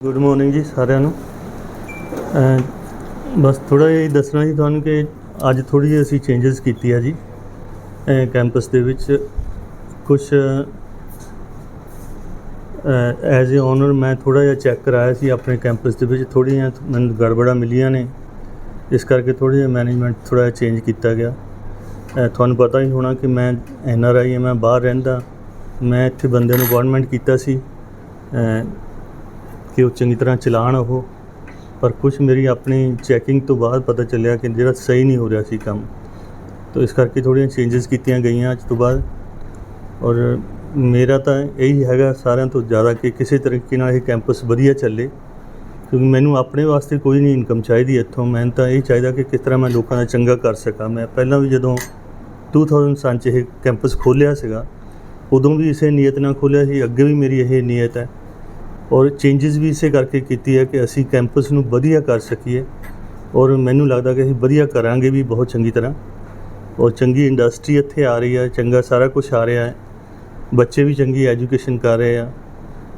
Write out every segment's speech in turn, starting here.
Good morning ਜੀ ਸਾਰਿਆਂ ਨੂੰ। ਬਸ ਥੋੜਾ ਜਿਹਾ ਹੀ ਦੱਸਣਾ ਜੀ ਤੁਹਾਨੂੰ ਕਿ ਅੱਜ ਥੋੜੀ ਜਿਹੀ ਅਸੀਂ ਚੇਂਜਸ ਕੀਤੀ ਆ ਜੀ ਕੈਂਪਸ ਦੇ ਵਿੱਚ। ਕੁਝ ਐਜ਼ ਅ ਓਨਰ ਮੈਂ ਥੋੜਾ ਜਿਹਾ ਚੈੱਕ ਕਰਾਇਆ ਸੀ ਆਪਣੇ ਕੈਂਪਸ ਦੇ ਵਿੱਚ। ਥੋੜ੍ਹੀਆਂ ਮੈਨੂੰ ਗੜਬੜਾਂ ਮਿਲੀਆਂ ਨੇ, ਇਸ ਕਰਕੇ ਥੋੜ੍ਹਾ ਜਿਹਾ ਮੈਨੇਜਮੈਂਟ ਥੋੜਾ ਜਿਹਾ ਚੇਂਜ ਕੀਤਾ ਗਿਆ। ਤੁਹਾਨੂੰ ਪਤਾ ਹੀ ਹੋਣਾ ਕਿ ਮੈਂ ਐਨ ਆਰ ਆਈ ਹਾਂ ਮੈਂ ਬਾਹਰ ਰਹਿੰਦਾ। ਮੈਂ ਇੱਥੇ ਬੰਦੇ ਨੂੰ ਅਪਾਇੰਟਮੈਂਟ ਕੀਤਾ ਸੀ। ਕਿ ਉਹ ਚੰਗੀ ਤਰ੍ਹਾਂ ਚਲਾਣ ਉਹ। ਪਰ ਕੁਝ ਮੇਰੀ ਆਪਣੀ ਚੈਕਿੰਗ ਤੋਂ ਬਾਅਦ ਪਤਾ ਚੱਲਿਆ ਕਿ ਜਿਹੜਾ ਸਹੀ ਨਹੀਂ ਹੋ ਰਿਹਾ ਸੀ ਕੰਮ, ਤਾਂ ਇਸ ਕਰਕੇ ਥੋੜ੍ਹੀਆਂ ਚੇਂਜਸ ਕੀਤੀਆਂ ਗਈਆਂ ਅੱਜ ਤੋਂ ਬਾਅਦ। ਔਰ ਮੇਰਾ ਤਾਂ ਇਹੀ ਹੈਗਾ ਸਾਰਿਆਂ ਤੋਂ ਜ਼ਿਆਦਾ ਕਿ ਕਿਸੇ ਤਰੀਕੇ ਨਾਲ ਇਹ ਕੈਂਪਸ ਵਧੀਆ ਚੱਲੇ, ਕਿਉਂਕਿ ਮੈਨੂੰ ਆਪਣੇ ਵਾਸਤੇ ਕੋਈ ਨਹੀਂ ਇਨਕਮ ਚਾਹੀਦੀ ਇੱਥੋਂ। ਮੈਨੂੰ ਤਾਂ ਇਹ ਚਾਹੀਦਾ ਕਿ ਕਿਸ ਤਰ੍ਹਾਂ ਮੈਂ ਲੋਕਾਂ ਦਾ ਚੰਗਾ ਕਰ ਸਕਾਂ। ਮੈਂ ਪਹਿਲਾਂ ਵੀ ਜਦੋਂ 2007 ਚ ਇਹ ਕੈਂਪਸ ਖੋਲ੍ਹਿਆ ਸੀਗਾ, ਉਦੋਂ ਵੀ ਇਸੇ ਨੀਅਤ ਨਾਲ ਖੋਲ੍ਹਿਆ ਸੀ, ਅੱਗੇ ਵੀ ਮੇਰੀ ਇਹ ਨੀਅਤ ਹੈ। ਔਰ ਚੇਂਜਸ ਵੀ ਇਸੇ ਕਰਕੇ ਕੀਤੀ ਹੈ ਕਿ ਅਸੀਂ ਕੈਂਪਸ ਨੂੰ ਵਧੀਆ ਕਰ ਸਕੀਏ ਔਰ ਮੈਨੂੰ ਲੱਗਦਾ ਕਿ ਅਸੀਂ ਵਧੀਆ ਕਰਾਂਗੇ ਵੀ ਬਹੁਤ ਚੰਗੀ ਤਰ੍ਹਾਂ ਔਰ ਚੰਗੀ ਇੰਡਸਟਰੀ ਇੱਥੇ ਆ ਰਹੀ ਹੈ, ਚੰਗਾ ਸਾਰਾ ਕੁਝ ਆ ਰਿਹਾ ਹੈ। ਬੱਚੇ ਵੀ ਚੰਗੀ ਐਜੂਕੇਸ਼ਨ ਕਰ ਰਹੇ ਆ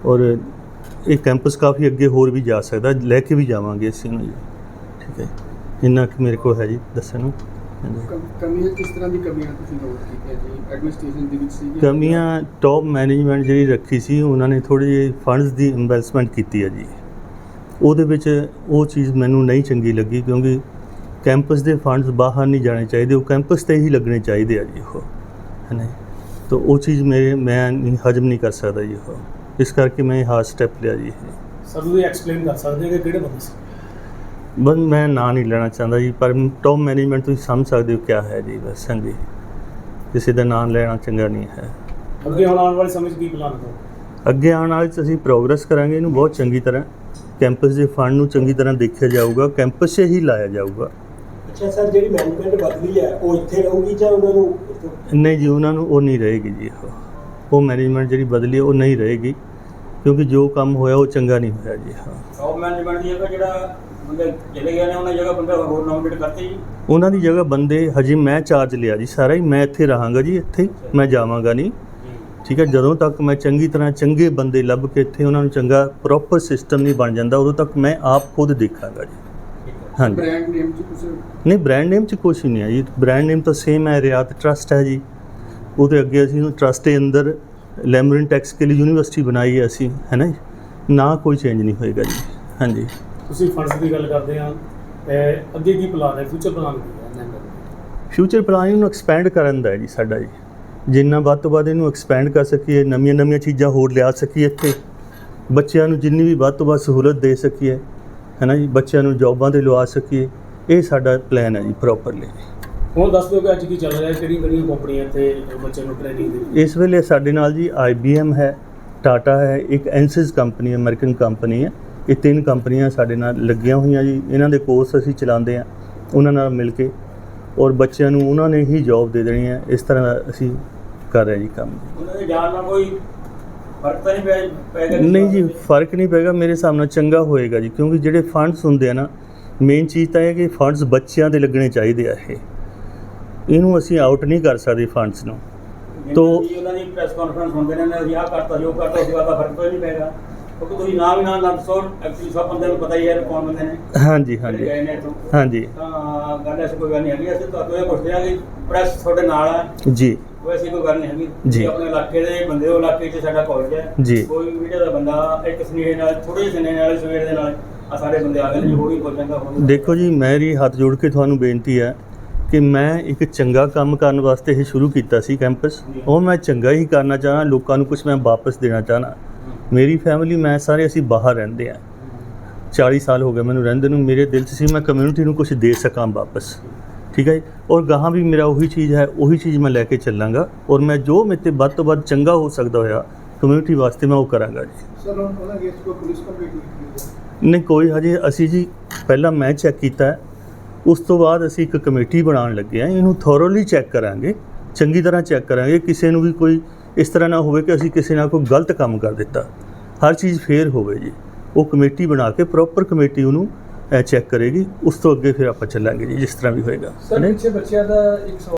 ਔਰ ਇਹ ਕੈਂਪਸ ਕਾਫੀ ਅੱਗੇ ਹੋਰ ਵੀ ਜਾ ਸਕਦਾ, ਲੈ ਕੇ ਵੀ ਜਾਵਾਂਗੇ ਅਸੀਂ ਨੂੰ ਜੀ। ਠੀਕ ਹੈ। ਇੰਨਾ ਕਿ ਮੇਰੇ ਕੋਲ ਹੈ ਜੀ, ਦੱਸਣ ਨੂੰ। ਕਮੀਆਂ ਕਿਸ ਤਰ੍ਹਾਂ ਦੀ ਕਮੀਆਂ ਤੁਸੀਂ ਨੋਟ ਕੀਤੀਆਂ ਜੀ? ਐਡਮਿਨਿਸਟ੍ਰੇਸ਼ਨ ਦੇ ਵਿੱਚ ਸੀ ਕਮੀਆਂ ਟੌਪ ਮੈਨੇਜਮੈਂਟ ਜਿਹੜੀ ਰੱਖੀ ਸੀ ਉਹਨਾਂ ਨੇ ਥੋੜੀ ਜਿਹੀ ਫੰਡਸ ਦੀ ਇਨਵੈਸਟਮੈਂਟ ਕੀਤੀ ਹੈ ਜੀ। ਉਹਦੇ ਵਿੱਚ ਉਹ ਚੀਜ਼ ਮੈਨੂੰ ਨਹੀਂ ਚੰਗੀ ਲੱਗੀ ਕਿਉਂਕਿ ਕੈਂਪਸ ਦੇ ਫੰਡਸ ਬਾਹਰ ਨਹੀਂ ਜਾਣੇ ਚਾਹੀਦੇ ਉਹ ਕੈਂਪਸ ਤੇ ਹੀ ਲੱਗਣੇ ਚਾਹੀਦੇ ਆ ਜੀ ਉਹ ਹੈ ਨਾ ਜੀ। ਤਾਂ ਉਹ ਚੀਜ਼ ਮੇਰੇ ਮੈਂ ਨਹੀਂ ਹਜਮ ਨਹੀਂ ਕਰ ਸਕਦਾ ਜੀ ਉਹ। ਇਸ ਕਰਕੇ ਮੈਂ ਇਹ ਹਾਰਡ ਸਟੈਪ ਲਿਆ ਜੀ। ਸਰ ਤੁਸੀਂ ਐਕਸਪਲੇਨ ਕਰ ਸਕਦੇ ਹੋ ਕਿ ਕਿਹੜੇ ਬੰਦੇ ਸੀ? ਬਸ ਮੈਂ ਨਾਂ ਨਹੀਂ ਲੈਣਾ ਚਾਹੁੰਦਾ ਜੀ ਪਰ ਟੌਪ ਮੈਨੇਜਮੈਂਟ ਤੁਸੀਂ ਸਮਝ ਸਕਦੇ ਹੋ ਕੀ ਹੈ ਜੀ ਬਸ ਹਾਂਜੀ। ਕਿਸੇ ਦਾ ਨਾਮ ਲੈਣਾ ਚੰਗਾ ਨਹੀਂ ਹੈ। ਅੱਗੇ ਹੁਣ ਆਉਣ ਵਾਲੇ ਸਮੇਂ 'ਚ ਕੀ ਪਲਾਨ ਹੈ ਅੱਗੇ ਆਉਣ ਵਾਲੇ 'ਚ ਅਸੀਂ ਪ੍ਰੋਗਰੈਸ ਕਰਾਂਗੇ ਇਹਨੂੰ ਬਹੁਤ ਚੰਗੀ ਤਰ੍ਹਾਂ। ਕੈਂਪਸ ਦੇ ਫੰਡ ਨੂੰ ਚੰਗੀ ਤਰ੍ਹਾਂ ਦੇਖਿਆ ਜਾਊਗਾ ਕੈਂਪਸ 'ਚ ਹੀ ਲਾਇਆ ਜਾਊਗਾ। ਅੱਛਾ ਸਰ ਜਿਹੜੀ ਮੈਨੇਜਮੈਂਟ ਬਦਲੀ ਹੈ ਉਹ ਇੱਥੇ ਰਹੂਗੀ ਜਾਂ ਉਹਨਾਂ ਨੂੰ ਨਹੀਂ ਜੀ ਉਹਨਾਂ ਨੂੰ ਉਹ ਨਹੀਂ ਰਹੇਗੀ ਜੀ ਉਹ। ਉਹ ਮੈਨੇਜਮੈਂਟ ਜਿਹੜੀ ਬਦਲੀ ਹੈ ਉਹ ਨਹੀਂ ਰਹੇਗੀ। ਕਿਉਂਕਿ ਜੋ ਕੰਮ ਹੋਇਆ ਉਹ ਚੰਗਾ ਨਹੀਂ ਹੋਇਆ ਜੀ ਹਾਂ। ਟੌਪ ਮੈਨੇਜਮੈਂਟ ਦੀ ਜਗ੍ਹਾ ਜਿਹੜਾ ਬੰਦੇ ਚਲੇ ਗਏ ਨੇ ਉਹਨਾਂ ਦੀ ਜਗ੍ਹਾ ਬੰਦੇ ਹੋਰ ਨੋਮੀਨੇਟ ਕਰਤੇ ਜੀ? ਉਹਨਾਂ ਦੀ ਜਗ੍ਹਾ ਬੰਦੇ ਹਜੇ ਮੈਂ ਚਾਰਜ ਲਿਆ ਜੀ ਸਾਰਾ ਹੀ ਮੈਂ ਇੱਥੇ ਰਹਾਂਗਾ ਜੀ ਇੱਥੇ ਹੀ ਮੈਂ ਜਾਵਾਂਗਾ ਨਹੀਂ। ਠੀਕ ਹੈ ਜਦੋਂ ਤੱਕ ਮੈਂ ਚੰਗੀ ਤਰ੍ਹਾਂ ਚੰਗੇ ਬੰਦੇ ਲੱਭ ਕੇ ਇੱਥੇ ਉਹਨਾਂ ਨੂੰ ਚੰਗਾ ਪ੍ਰੋਪਰ ਸਿਸਟਮ ਨਹੀਂ ਬਣ ਜਾਂਦਾ ਉਦੋਂ ਤੱਕ ਮੈਂ ਆਪ ਖੁਦ ਦੇਖਾਂਗਾ ਜੀ। ਹਾਂਜੀ। ਬ੍ਰਾਂਡ ਨੇਮ ਚ ਕੁਝ ਨਹੀਂ ਬ੍ਰਾਂਡ ਨੇਮ ਚ ਕੁਛ ਨਹੀਂ ਹੈ ਜੀ। ਬ੍ਰਾਂਡ ਨੇਮ ਤਾਂ ਸੇਮ ਹੈ ਰਿਆਤ ਟਰਸਟ ਹੈ ਜੀ। ਉਹਦੇ ਅੱਗੇ ਅਸੀਂ ਉਹ ਟਰਸਟ ਦੇ ਅੰਦਰ ਲੈਮਰਿਨ ਟੈਕਸ ਕੇ ਲਈ ਯੂਨੀਵਰਸਿਟੀ ਬਣਾਈ ਹੈ ਅਸੀਂ ਹੈ ਨਾ ਜੀ? ਨਾ ਕੋਈ ਚੇਂਜ ਨਹੀਂ ਹੋਏਗਾ ਜੀ। ਹਾਂਜੀ। ਤੁਸੀਂ ਫੰਡਸ ਦੀ ਗੱਲ ਕਰਦੇ ਆ ਅੱਗੇ ਕੀ ਪਲਾਨ ਹੈ? ਫਿਊਚਰ ਪਲਾਨ ਕੀ ਹੈ? ਇਹਨਾਂ ਫਿਊਚਰ ਪਲਾਨ ਨੂੰ ਐਕਸਪੈਂਡ ਕਰਨ ਦਾ ਹੈ ਜੀ ਸਾਡਾ ਜੀ। ਜਿੰਨਾ ਵੱਧ ਤੋਂ ਵੱਧ ਇਹਨੂੰ ਐਕਸਪੈਂਡ ਕਰ ਸਕੀਏ ਨਵੀਆਂ ਨਵੀਆਂ ਚੀਜ਼ਾਂ ਹੋਰ ਲਿਆ ਸਕੀਏ ਇੱਥੇ। ਬੱਚਿਆਂ ਨੂੰ ਜਿੰਨੀ ਵੀ ਵੱਧ ਤੋਂ ਵੱਧ ਸਹੂਲਤ ਦੇ ਸਕੀਏ ਹੈ ਨਾ ਜੀ? ਬੱਚਿਆਂ ਨੂੰ ਜੌਬਾਂ ਤੇ ਲਵਾ ਸਕੀਏ। ਇਹ ਸਾਡਾ ਪਲਾਨ ਹੈ ਜੀ ਪ੍ਰੋਪਰਲੀ ਹੁਣ ਦੱਸ ਦਿਓ ਕਿ ਅੱਜ ਕੀ ਚੱਲ ਰਿਹਾ ਹੈ ਕਿਹੜੀਆਂ ਕੰਪਨੀਆਂ ਇੱਥੇ ਬੱਚਿਆਂ ਨੂੰ ਟ੍ਰੇਨਿੰਗ ਦੇ ਇਸ ਵੇਲੇ ਸਾਡੇ ਨਾਲ ਜੀ IBM ਹੈ ਟਾਟਾ ਹੈ ਇੱਕ ਐਂਸਿਸ ਕੰਪਨੀ ਅਮਰੀਕਨ ਕੰਪਨੀ ਹੈ। ਇਹ ਤਿੰਨ ਕੰਪਨੀਆਂ ਸਾਡੇ ਨਾਲ ਲੱਗੀਆਂ ਹੋਈਆਂ ਜੀ। ਇਹਨਾਂ ਦੇ ਕੋਰਸ ਅਸੀਂ ਚਲਾਉਂਦੇ ਆ ਉਹਨਾਂ ਨਾਲ ਮਿਲ ਕੇ। ਔਰ ਬੱਚਿਆਂ ਨੂੰ ਉਹਨਾਂ ਨੇ ਹੀ ਜੌਬ ਦੇ ਦੇਣੀ ਹੈ ਇਸ ਤਰ੍ਹਾਂ ਅਸੀਂ ਕਰ ਰਹੇ ਜੀ ਕੰਮ। ਉਹਨਾਂ ਦੇ ਜਾਣ ਨਾਲ ਕੋਈ ਫ਼ਰਕ ਤਾਂ ਨਹੀਂ ਪੈਗਾ ਨਹੀਂ ਜੀ ਫ਼ਰਕ ਨਹੀਂ ਪੈਗਾ ਮੇਰੇ ਹਿਸਾਬ ਨਾਲ ਚੰਗਾ ਹੋਏਗਾ ਜੀ ਕਿਉਂਕਿ ਜਿਹੜੇ ਫੰਡਸ ਹੁੰਦੇ ਆ ਨਾ ਮੇਨ ਚੀਜ਼ ਤਾਂ ਇਹ ਹੈ ਕਿ ਫੰਡਸ ਬੱਚਿਆਂ ਦੇ ਲੱਗਣੇ ਚਾਹੀਦੇ ਆ ਇਹ। ਇਹਨੂੰ ਅਸੀਂ ਆਊਟ ਨਹੀਂ ਕਰ ਸਕਦੇ ਫੰਡਸ ਨੂੰ। ਤੋ- ਉਹਨਾਂ ਦੀ ਪ੍ਰੈਸ ਕਾਨਫਰੰਸ ਹੁੰਦੇ ਨੇ ਨਾ ਜੀ ਆਹ ਕਰਤਾ ਜੋ ਕਰਤਾ ਉਸ ਦਾ ਫ਼ਰਕ ਤਾਂ ਨਹੀਂ ਪੈਗਾ। ਕਿਉਂਕਿ ਤੁਸੀਂ ਨਾਮ ਹੀ ਨਾ ਨਾ ਦੱਸੋ ਐਕਚੁਅਲੀ ਸਭ ਬੰਦੇ ਨੂੰ ਪਤਾ ਹੀ ਹੈ ਕੌਣ ਬੰਦੇ ਨੇ। ਹਾਂਜੀ ਹਾਂਜੀ। ਹਾਂਜੀ। ਤਾਂ ਗੱਲ ਐਸੀ ਕੋਈ ਗੱਲ ਨਹੀਂ ਹੈਗੀ ਅਸੀਂ ਤੁਹਾਨੂੰ ਇਹ ਪੁੱਛਦੇ ਹਾਂ ਕਿ ਪ੍ਰੈਸ ਤੁਹਾਡੇ ਨਾਲ ਹੈ। ਜੀ। ਕੋਈ ਐਸੀ ਕੋਈ ਗੱਲ ਨਹੀਂ ਹੈਗੀ। ਜੀ। ਆਪਣੇ ਇਲਾਕੇ ਦੇ ਬੰਦੇ ਹੋ ਇਲਾਕੇ 'ਚ ਸਾਡਾ ਕਾਲਜ ਹੈ। ਜੀ। ਕੋਈ ਮੀਡੀਆ ਦਾ ਬੰਦਾ ਇੱਕ ਸਨੇਹ ਨਾਲ ਥੋੜੇ ਸਨੇਹ ਨਾਲ ਸਵੇਰ ਦੇ ਨਾਲ ਆ ਸਾਰੇ ਬੰਦੇ ਆ ਗਏ ਨੇ ਜੋ ਵੀ ਕੋਈ ਚੰਗਾ ਹੋਊਗਾ। ਦੇਖੋ ਜੀ ਮੇਰੀ ਹੱਥ ਜੋੜ ਕੇ ਤੁਹਾਨੂੰ ਬੇਨਤੀ ਹੈ ਕਿ ਮੈਂ ਇੱਕ ਚੰਗਾ ਕੰਮ ਕਰਨ ਵਾਸਤੇ ਇਹ ਸ਼ੁਰੂ ਕੀਤਾ ਸੀ ਕੈਂਪਸ। ਉਹ ਮੈਂ ਚੰਗਾ ਹੀ ਕਰਨਾ ਚਾਹਨਾ ਲੋਕਾਂ ਨੂੰ ਕੁਝ ਮੈਂ ਵਾਪਸ ਦੇਣਾ ਚਾਹਨਾ। ਮੇਰੀ ਫੈਮਿਲੀ ਮੈਂ ਸਾਰੇ ਅਸੀਂ ਬਾਹਰ ਰਹਿੰਦੇ ਆ 40 ਸਾਲ ਹੋ ਗਏ ਮੈਨੂੰ ਰਹਿੰਦੇ ਨੂੰ ਮੇਰੇ ਦਿਲ 'ਚ ਸੀ ਮੈਂ ਕਮਿਊਨਿਟੀ ਨੂੰ ਕੁਝ ਦੇ ਸਕਾਂ ਵਾਪਸ। ਠੀਕ ਹੈ ਔਰ ਗਾਹਾਂ ਵੀ ਮੇਰਾ ਉਹੀ ਚੀਜ਼ ਹੈ ਉਹੀ ਚੀਜ਼ ਮੈਂ ਲੈ ਕੇ ਚੱਲਾਂਗਾ। ਔਰ ਮੈਂ ਜੋ ਮੇਰੇ ਤੇ ਵੱਧ ਤੋਂ ਵੱਧ ਚੰਗਾ ਹੋ ਸਕਦਾ ਹੋਇਆ ਕਮਿਊਨਿਟੀ ਵਾਸਤੇ ਮੈਂ ਉਹ ਕਰਾਂਗਾ ਜੀ। ਸਰ ਹੁਣ ਉਹਨਾਂ ਦੇ ਕੋਈ ਪੁਲਿਸ ਕੰਪਲੇਂਟ ਕੀਤੀ? ਨਹੀਂ ਕੋਈ ਹਜੇ ਅਸੀਂ ਜੀ ਪਹਿਲਾਂ ਮੈਂ ਚੈੱਕ ਕੀਤਾ ਉਸ ਤੋਂ ਬਾਅਦ ਅਸੀਂ ਇੱਕ ਕਮੇਟੀ ਬਣਾਉਣ ਲੱਗੇ ਆ ਇਹਨੂੰ ਥੋਰੋਲੀ ਚੈੱਕ ਕਰਾਂਗੇ। ਚੰਗੀ ਤਰ੍ਹਾਂ ਚੈੱਕ ਕਰਾਂਗੇ। ਕਿਸੇ ਨੂੰ ਵੀ ਕੋਈ ਇਸ ਤਰ੍ਹਾਂ ਨਾ ਹੋਵੇ ਕਿ ਅਸੀਂ ਕਿਸੇ ਨਾਲ ਕੋਈ ਗਲਤ ਕੰਮ ਕਰ ਦਿੱਤਾ। ਹਰ ਚੀਜ਼ ਫੇਅਰ ਹੋਵੇ ਜੀ। ਉਹ ਕਮੇਟੀ ਬਣਾ ਕੇ ਪ੍ਰੋਪਰ ਕਮੇਟੀ ਉਹਨੂੰ ਚੈੱਕ ਕਰੇਗੀ। ਉਸ ਤੋਂ ਅੱਗੇ ਫਿਰ ਆਪਾਂ ਚੱਲਾਂਗੇ ਜੀ ਜਿਸ ਤਰ੍ਹਾਂ ਵੀ ਹੋਏਗਾ। ਸਰ? ਪਿੱਛੇ ਬੱਚਿਆਂ ਦਾ ਇੱਕ ਸਵਾਲ